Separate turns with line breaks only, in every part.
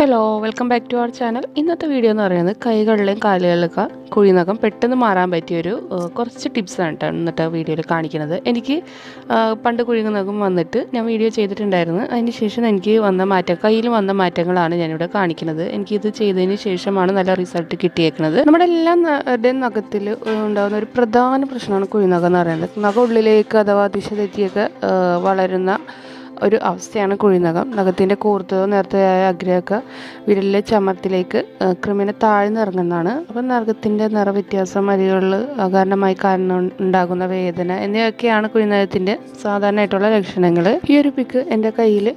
Hello welcome back to our channel ഇന്നത്തെ video എന്ന് പറയുന്നത് കൈകളിലെയും കാലുകളിലൊക്കെ കുഴിനകം പെട്ടെന്ന് മാറാൻ പറ്റിയൊരു കുറച്ച് ടിപ്സാണ് കേട്ടോ ഇന്നത്തെ വീഡിയോയിൽ കാണിക്കുന്നത്. എനിക്ക് പണ്ട് കുഴിനകം വന്നിട്ട് ഞാൻ വീഡിയോ ചെയ്തിട്ടുണ്ടായിരുന്നു. അതിന് ശേഷം എനിക്ക് വന്ന മാറ്റം കയ്യിൽ വന്ന മാറ്റങ്ങളാണ് ഞാനിവിടെ കാണിക്കുന്നത്. എനിക്കിത് ചെയ്തതിന് ശേഷമാണ് നല്ല റിസൾട്ട് കിട്ടിയേക്കുന്നത്. നമ്മുടെ എല്ലാ നഖത്തിൽ ഉണ്ടാകുന്ന ഒരു പ്രധാന പ്രശ്നമാണ് കുഴിനകം എന്ന് പറയുന്നത്. നഖം ഉള്ളിലേക്ക് അഥവാ ദിശ തെറ്റിയൊക്കെ വളരുന്ന ഒരു അവസ്ഥയാണ് കുഴിനകം. നഖത്തിന്റെ കൂർത്തതോ നേരത്തെയായ അഗ്രഹമൊക്കെ വിരലിലെ ചമത്തിലേക്ക് ക്രമേണ താഴ്ന്നിറങ്ങുന്നതാണ്. അപ്പം നഖത്തിന്റെ നിറവ്യത്യാസം അരികളിൽ കാരണമായി കാരണം ഉണ്ടാകുന്ന വേദന എന്നിവയൊക്കെയാണ് കുഴിനകത്തിന്റെ സാധാരണയായിട്ടുള്ള ലക്ഷണങ്ങൾ. ഈ ഒരു പിക്ക് എന്റെ കയ്യിൽ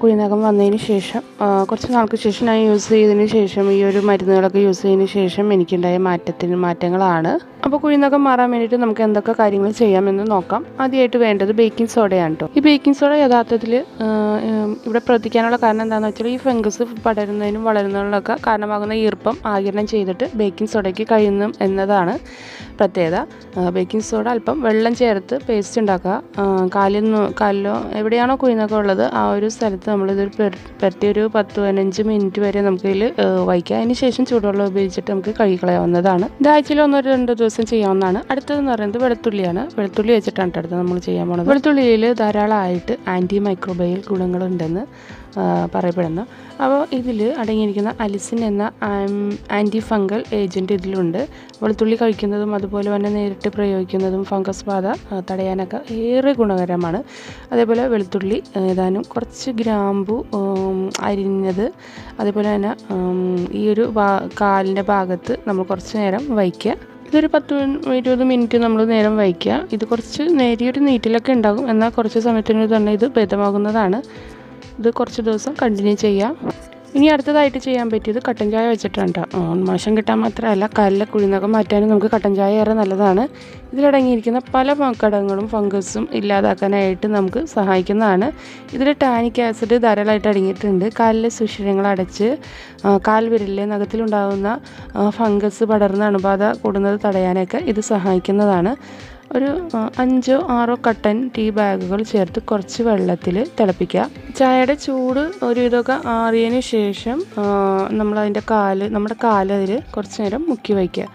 കുഴിനകം വന്നതിന് ശേഷം കുറച്ച് നാൾക്ക് ശേഷം ഞാൻ യൂസ് ചെയ്തതിന് ശേഷം ഈ ഒരു മരുന്നുകളൊക്കെ യൂസ് ചെയ്തതിന് ശേഷം എനിക്കുണ്ടായ മാറ്റത്തിന് മാറ്റങ്ങളാണ്. അപ്പോൾ കുഴിനകം മാറാൻ വേണ്ടിയിട്ട് നമുക്ക് എന്തൊക്കെ കാര്യങ്ങൾ ചെയ്യാമെന്ന് നോക്കാം. ആദ്യമായിട്ട് വേണ്ടത് ബേക്കിംഗ് സോഡയാണ് കേട്ടോ ഈ ബേക്കിംഗ് സോഡ യഥാർത്ഥത്തിൽ ഇവിടെ പ്രവർത്തിക്കാനുള്ള കാരണം എന്താണെന്ന് വെച്ചാൽ ഈ ഫംഗസ് പടരുന്നതിനും വളരുന്നതിനൊക്കെ കാരണമാകുന്ന ഈർപ്പം ആകിരണം ചെയ്തിട്ട് ബേക്കിംഗ് സോഡയ്ക്ക് കഴിയുന്നു എന്നതാണ്. പ്രത്യേകത ബേക്കിംഗ് സോഡ അല്പം വെള്ളം ചേർത്ത് പേസ്റ്റ് ഉണ്ടാക്കുക. കാലിൽ കാലിലോ എവിടെയാണോ കുഴിന്നൊക്കെ ഉള്ളത് ആ ഒരു സ്ഥലത്ത് നമ്മളിതൊരു പെരട്ടി ഒരു പത്ത് പതിനഞ്ച് മിനിറ്റ് വരെ നമുക്കിതിൽ വയ്ക്കാം അതിന് ശേഷം ചൂടുവെള്ളം ഉപയോഗിച്ചിട്ട് നമുക്ക് കഴുകിക്കളയാവുന്നതാണ്. ഇത് ആഴ്ചയിൽ ഒന്നോ രണ്ടോ ദിവസം ചെയ്യാവുന്നതാണ്. അടുത്തതെന്ന് പറയുന്നത് വെളുത്തുള്ളിയാണ്. വെളുത്തുള്ളി വെച്ചിട്ടാണ് അടുത്തത് അടുത്ത് നമ്മൾ ചെയ്യാൻ പോകുന്നത് വെളുത്തുള്ളിയിൽ ധാരാളമായിട്ട് ആന്റി മൈക്രോബയൽ ഗുണങ്ങളുണ്ടെന്ന് പറയപ്പെടുന്നു. അപ്പോൾ ഇതിൽ അടങ്ങിയിരിക്കുന്ന അലിസിൻ എന്ന ആന്റി ഫംഗൽ ഏജന്റ് ഇതിലുണ്ട്. വെളുത്തുള്ളി കഴിക്കുന്നതും അതുപോലെ തന്നെ നേരിട്ട് പ്രയോഗിക്കുന്നതും ഫംഗസ് ബാധ തടയാനൊക്കെ ഏറെ ഗുണകരമാണ്. അതേപോലെ വെളുത്തുള്ളി ഏതാനും കുറച്ച് ഗ്രാമ്പു അരിഞ്ഞത് അതേപോലെ തന്നെ ഈ ഒരു കാലിന്റെ ഭാഗത്ത് നമ്മൾ കുറച്ച് നേരം വയ്ക്കുക. ഇതൊരു പത്ത് ഇരുപത് മിനിറ്റ് നമ്മൾ നേരം വയ്ക്കുക. ഇത് കുറച്ച് നേരിയൊരു നീറ്റിലൊക്കെ ഉണ്ടാകും. എന്നാൽ കുറച്ച് സമയത്തിന് തന്നെ ഇത് ഭേദമാകുന്നതാണ്. ഇത് കുറച്ച് ദിവസം കണ്ടിന്യൂ ചെയ്യാം. ഇനി അടുത്തതായിട്ട് ചെയ്യാൻ പറ്റിയത് കട്ടൻ ചായ വെച്ചിട്ടുണ്ട് മോശം കിട്ടാൻ മാത്രമല്ല കല്ലിലെ കുഴിനകം മാറ്റാനും നമുക്ക് കട്ടൻ ചായ ഏറെ നല്ലതാണ്. ഇതിലടങ്ങിയിരിക്കുന്ന പല ഘടകങ്ങളും ഫംഗസും ഇല്ലാതാക്കാനായിട്ട് നമുക്ക് സഹായിക്കുന്നതാണ്. ഇതിൽ ടാനിക് ആസിഡ് ധാരാളമായിട്ട് അടങ്ങിയിട്ടുണ്ട്. കാലിലെ സുഷിരങ്ങൾ അടച്ച് ആ, കാൽ വിരലിലെ നഖത്തിലുണ്ടാകുന്ന ഫംഗസ് പടർന്ന അണുബാധ കൂടുന്നത് തടയാനൊക്കെ ഇത് സഹായിക്കുന്നതാണ്. ഒരു അഞ്ചോ ആറോ കട്ടൻ ടീ ബാഗുകൾ ചേർത്ത് കുറച്ച് വെള്ളത്തിൽ തിളപ്പിക്കുക. ചായയുടെ ചൂട് ഒരുവിധമൊക്കെ ആറിയതിന് ശേഷം നമ്മൾ അതിന്റെ കാൽ നമ്മുടെ കാൽ അതിൽ കുറച്ച് നേരം മുക്കി വയ്ക്കുക.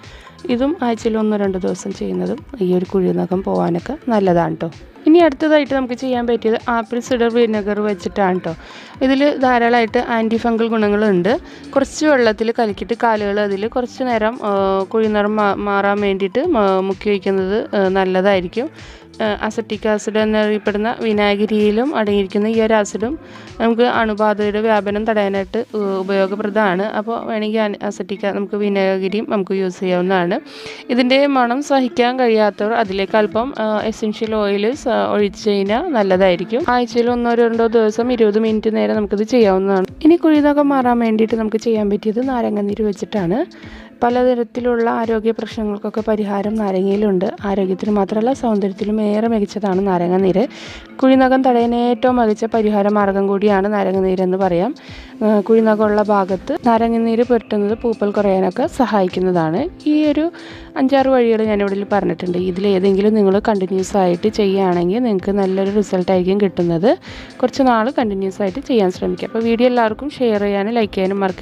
ഇതും ആഴ്ചയിൽ ഒന്നോ രണ്ടോ ദിവസം ചെയ്യുന്നതും ഈ ഒരു കുഴിനകം പോകാനൊക്കെ നല്ലതാണ് കേട്ടോ ഇനി അടുത്തതായിട്ട് നമുക്ക് ചെയ്യാൻ പറ്റിയത് ആപ്പിൾ സിഡർ വിനെഗർ വെച്ചിട്ടാണ് കേട്ടോ ഇതിൽ ധാരാളമായിട്ട് ആന്റി ഫംഗൽ ഗുണങ്ങളുണ്ട്. കുറച്ച് വെള്ളത്തിൽ കലക്കിയിട്ട് കാലുകൾ അതിൽ കുറച്ച് നേരം കുഴിനിറം മാറാൻ വേണ്ടിയിട്ട് മുക്കി വയ്ക്കുന്നത് നല്ലതായിരിക്കും. അസറ്റിക് ആസിഡ് എന്നറിയപ്പെടുന്ന വിനാഗിരിയിലും അടങ്ങിയിരിക്കുന്ന ഈ ഒരു ആസിഡും നമുക്ക് അണുബാധയുടെ വ്യാപനം തടയാനായിട്ട് ഉപയോഗപ്രദമാണ്. അപ്പോൾ വേണമെങ്കിൽ അസറ്റിക് നമുക്ക് വിനാഗിരിയും നമുക്ക് യൂസ് ചെയ്യാവുന്നതാണ്. ഇതിന്റെ മണം സഹിക്കാൻ കഴിയാത്തവർ അതിലേക്ക് അല്പം എസെൻഷ്യൽ ഓയിൽ ഒഴിച്ച് കഴിഞ്ഞാൽ നല്ലതായിരിക്കും. ആഴ്ചയിൽ ഒന്നോ രണ്ടോ ദിവസം ഇരുപത് മിനിറ്റ് നേരം നമുക്കിത് ചെയ്യാവുന്നതാണ്. ഇനി കുഴിനൊക്കെ മാറാൻ വേണ്ടിയിട്ട് നമുക്ക് ചെയ്യാൻ പറ്റിയത് നാരങ്ങ നീര് വെച്ചിട്ടാണ്. പലതരത്തിലുള്ള ആരോഗ്യ പ്രശ്നങ്ങൾക്കൊക്കെ പരിഹാരം നാരങ്ങയിലുണ്ട്. ആരോഗ്യത്തിന് മാത്രമല്ല സൗന്ദര്യത്തിലും ഏറെ മികച്ചതാണ് നാരങ്ങ നീര് കുഴിനകം തടയാൻ ഏറ്റവും മികച്ച പരിഹാര മാർഗം കൂടിയാണ് നാരങ്ങ നീരെന്ന് പറയാം കുഴിനകമുള്ള ഭാഗത്ത് നാരങ്ങനീര് പുരട്ടുന്നത് പൂപ്പൽ കുറയാനൊക്കെ സഹായിക്കുന്നതാണ്. ഈ ഒരു അഞ്ചാറ് വഴികൾ ഞാനിവിടെ പറഞ്ഞിട്ടുണ്ട്. ഇതിലേതെങ്കിലും നിങ്ങൾ കണ്ടിന്യൂസ് ആയിട്ട് ചെയ്യുകയാണെങ്കിൽ നിങ്ങൾക്ക് നല്ലൊരു റിസൾട്ടായിരിക്കും കിട്ടുന്നത്. കുറച്ച് നാൾ കണ്ടിന്യൂസ് ആയിട്ട് ചെയ്യാൻ ശ്രമിക്കുക. അപ്പോൾ വീഡിയോ എല്ലാവർക്കും ഷെയർ ചെയ്യാനും ലൈക്ക് ചെയ്യാനും മറക്കുക